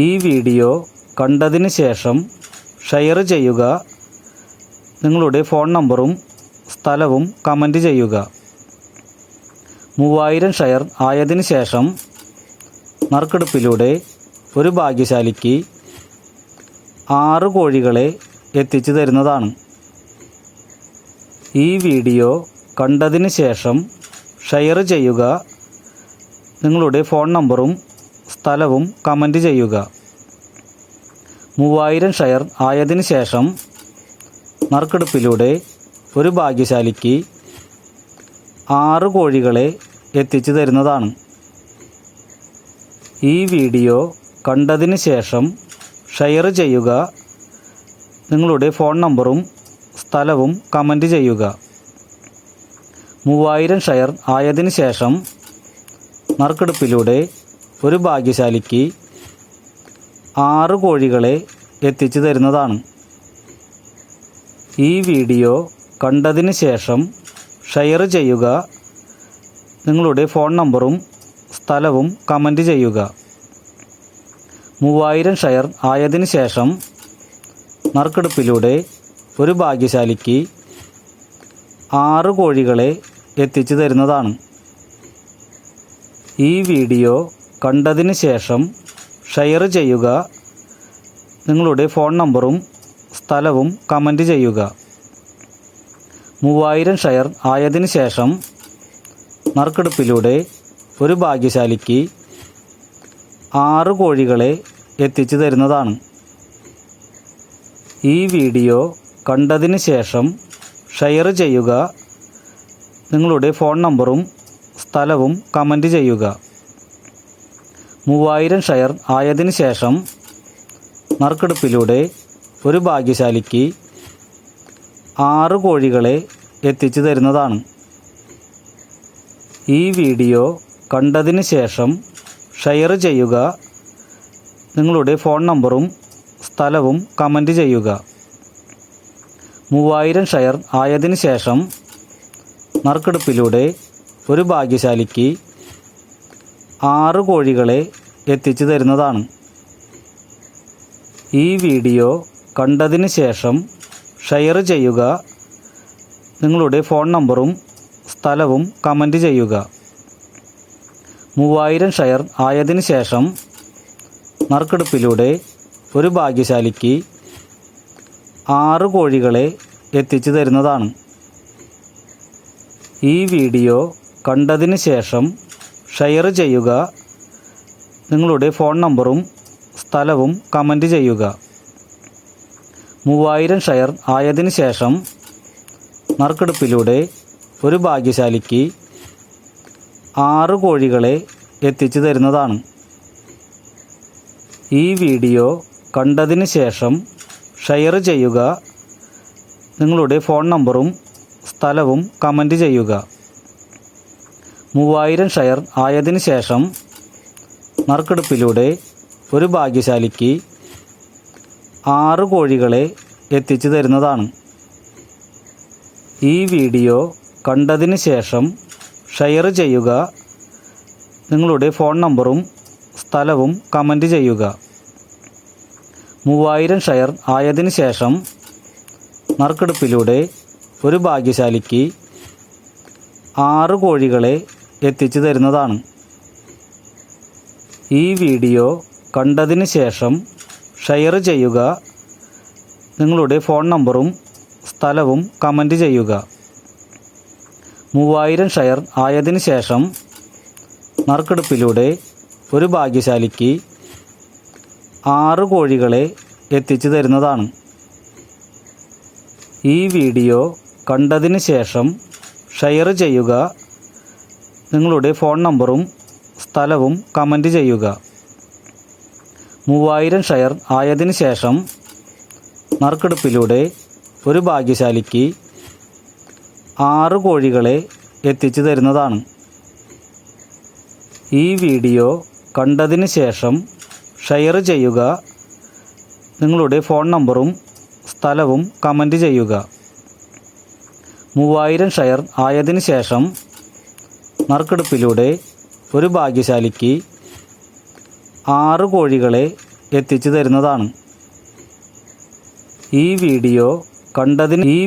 ഈ വീഡിയോ കണ്ടതിന് ശേഷം ഷെയർ ചെയ്യുക. നിങ്ങളുടെ ഫോൺ നമ്പറും സ്ഥലവും കമന്റ് ചെയ്യുക. മൂവായിരം ഷെയർ ആയതിന് ശേഷം നറുക്കെടുപ്പിലൂടെ ഒരു ഭാഗ്യശാലിക്ക് ആറ് കോഴികളെ എത്തിച്ചു തരുന്നതാണ്. ഈ വീഡിയോ കണ്ടതിന് ശേഷം ഷെയർ ചെയ്യുക. നിങ്ങളുടെ ഫോൺ നമ്പറും സ്ഥലവും കമന്റ് ചെയ്യുക. മൂവായിരം ഷെയർ ആയതിന് ശേഷം നറുക്കെടുപ്പിലൂടെ ഒരു ഭാഗ്യശാലിക്ക് ആറ് കോഴികളെ എത്തിച്ചു തരുന്നതാണ്. ഈ വീഡിയോ കണ്ടതിന് ശേഷം ഷെയർ ചെയ്യുക. നിങ്ങളുടെ ഫോൺ നമ്പറും സ്ഥലവും കമന്റ് ചെയ്യുക. മൂവായിരം ഷെയർ ആയതിന് ശേഷം നറുക്കെടുപ്പിലൂടെ ഒരു ഭാഗ്യശാലിക്ക് ആറ് കോഴികളെ എത്തിച്ചു തരുന്നതാണ്. ഈ വീഡിയോ കണ്ടതിന് ശേഷം ഷെയർ ചെയ്യുക. നിങ്ങളുടെ ഫോൺ നമ്പറും സ്ഥലവും കമന്റ് ചെയ്യുക. മൂവായിരം ഷെയർ ആയതിനു ശേഷം നറുക്കെടുപ്പിലൂടെ ഒരു ഭാഗ്യശാലിക്ക് ആറ് കോഴികളെ എത്തിച്ചു തരുന്നതാണ്. ഈ വീഡിയോ കണ്ടതിന് ശേഷം ഷെയർ ചെയ്യുക. നിങ്ങളുടെ ഫോൺ നമ്പറും സ്ഥലവും കമന്റ് ചെയ്യുക. മൂവായിരം ഷെയർ ആയതിനു ശേഷം നറുക്കെടുപ്പിലൂടെ ഒരു ഭാഗ്യശാലിക്ക് ആറ് കോഴികളെ എത്തിച്ചു തരുന്നതാണ്. ഈ വീഡിയോ കണ്ടതിന് ശേഷം ഷെയർ ചെയ്യുക. നിങ്ങളുടെ ഫോൺ നമ്പറും സ്ഥലവും കമന്റ് ചെയ്യുക. മൂവായിരം ഷെയർ ആയതിനു ശേഷം നറുക്കെടുപ്പിലൂടെ ഒരു ഭാഗ്യശാലിക്ക് ആറ് കോഴികളെ എത്തിച്ചു തരുന്നതാണ്. ഈ വീഡിയോ കണ്ടതിന് ശേഷം ഷെയർ ചെയ്യുക. നിങ്ങളുടെ ഫോൺ നമ്പറും സ്ഥലവും കമന്റ് ചെയ്യുക. മൂവായിരം ഷെയർ ആയതിനു ശേഷം നറുക്കെടുപ്പിലൂടെ ഒരു ഭാഗ്യശാലിക്ക് ആറ് കോഴികളെ എത്തിച്ചു തരുന്നതാണ്. ഈ വീഡിയോ കണ്ടതിന് ശേഷം ഷെയർ ചെയ്യുക. നിങ്ങളുടെ ഫോൺ നമ്പറും സ്ഥലവും കമന്റ് ചെയ്യുക. മൂവായിരം ഷെയർ ആയതിന് ശേഷം നറുക്കെടുപ്പിലൂടെ ഒരു ഭാഗ്യശാലിക്ക് ആറ് കോഴികളെ എത്തിച്ചു തരുന്നതാണ്. ഈ വീഡിയോ കണ്ടതിന് ശേഷം ഷെയർ ചെയ്യുക. നിങ്ങളുടെ ഫോൺ നമ്പറും സ്ഥലവും കമന്റ് ചെയ്യുക. മൂവായിരം ഷെയർ ആയതിനു ശേഷം നറുക്കെടുപ്പിലൂടെ ഒരു ഭാഗ്യശാലിക്ക് ആറ് കോഴികളെ എത്തിച്ചു തരുന്നതാണ്. ഈ വീഡിയോ കണ്ടതിന് ശേഷം ഷെയർ ചെയ്യുക. നിങ്ങളുടെ ഫോൺ നമ്പറും സ്ഥലവും കമന്റ് ചെയ്യുക. മൂവായിരം ഷെയർ ആയതിനു ശേഷം നറുക്കെടുപ്പിലൂടെ ഒരു ഭാഗ്യശാലിക്ക് ആറ് കോഴികളെ എത്തിച്ചു തരുന്നതാണ്. ഈ വീഡിയോ കണ്ടതിന് ശേഷം ഷെയർ ചെയ്യുക നിങ്ങളുടെ ഫോൺ നമ്പറും സ്ഥലവും കമന്റ് ചെയ്യുക. മൂവായിരം ഷെയർ ആയതിനു ശേഷം നറുക്കെടുപ്പിലൂടെ ഒരു ഭാഗ്യശാലിക്ക് ആറ് കോഴികളെ എത്തിച്ചു തരുന്നതാണ്. ഈ വീഡിയോ കണ്ടതിന് ശേഷം ഷെയർ ചെയ്യുക. നിങ്ങളുടെ ഫോൺ നമ്പറും സ്ഥലവും കമന്റ് ചെയ്യുക. മൂവായിരം ഷെയർ ആയതിനു ശേഷം നറുക്കെടുപ്പിലൂടെ ഒരു ഭാഗ്യശാലിക്ക് ആറ് കോഴികളെ എത്തിച്ചു തരുന്നതാണ്. ഈ വീഡിയോ കണ്ടതിന് ശേഷം ഷെയർ ചെയ്യുക. നിങ്ങളുടെ ഫോൺ നമ്പറും സ്ഥലവും കമന്റ് ചെയ്യുക. മൂവായിരം ഷെയർ ആയതിന് ശേഷം നറുക്കെടുപ്പിലൂടെ ഒരു ഭാഗ്യശാലിക്ക് ആറ് കോഴികളെ എത്തിച്ചു തരുന്നതാണ്. ഈ വീഡിയോ കണ്ടതിന് ശേഷം ഷെയർ ചെയ്യുക നിങ്ങളുടെ ഫോൺ നമ്പറും സ്ഥലവും കമന്റ് ചെയ്യുക. മൂവായിരം ഷെയർ ആയതിന് ശേഷം നറുക്കെടുപ്പിലൂടെ ഒരു ഭാഗ്യശാലിക്ക് ആറ് കോഴികളെ എത്തിച്ചു തരുന്നതാണ്. ഈ വീഡിയോ കണ്ടതിന് ഈ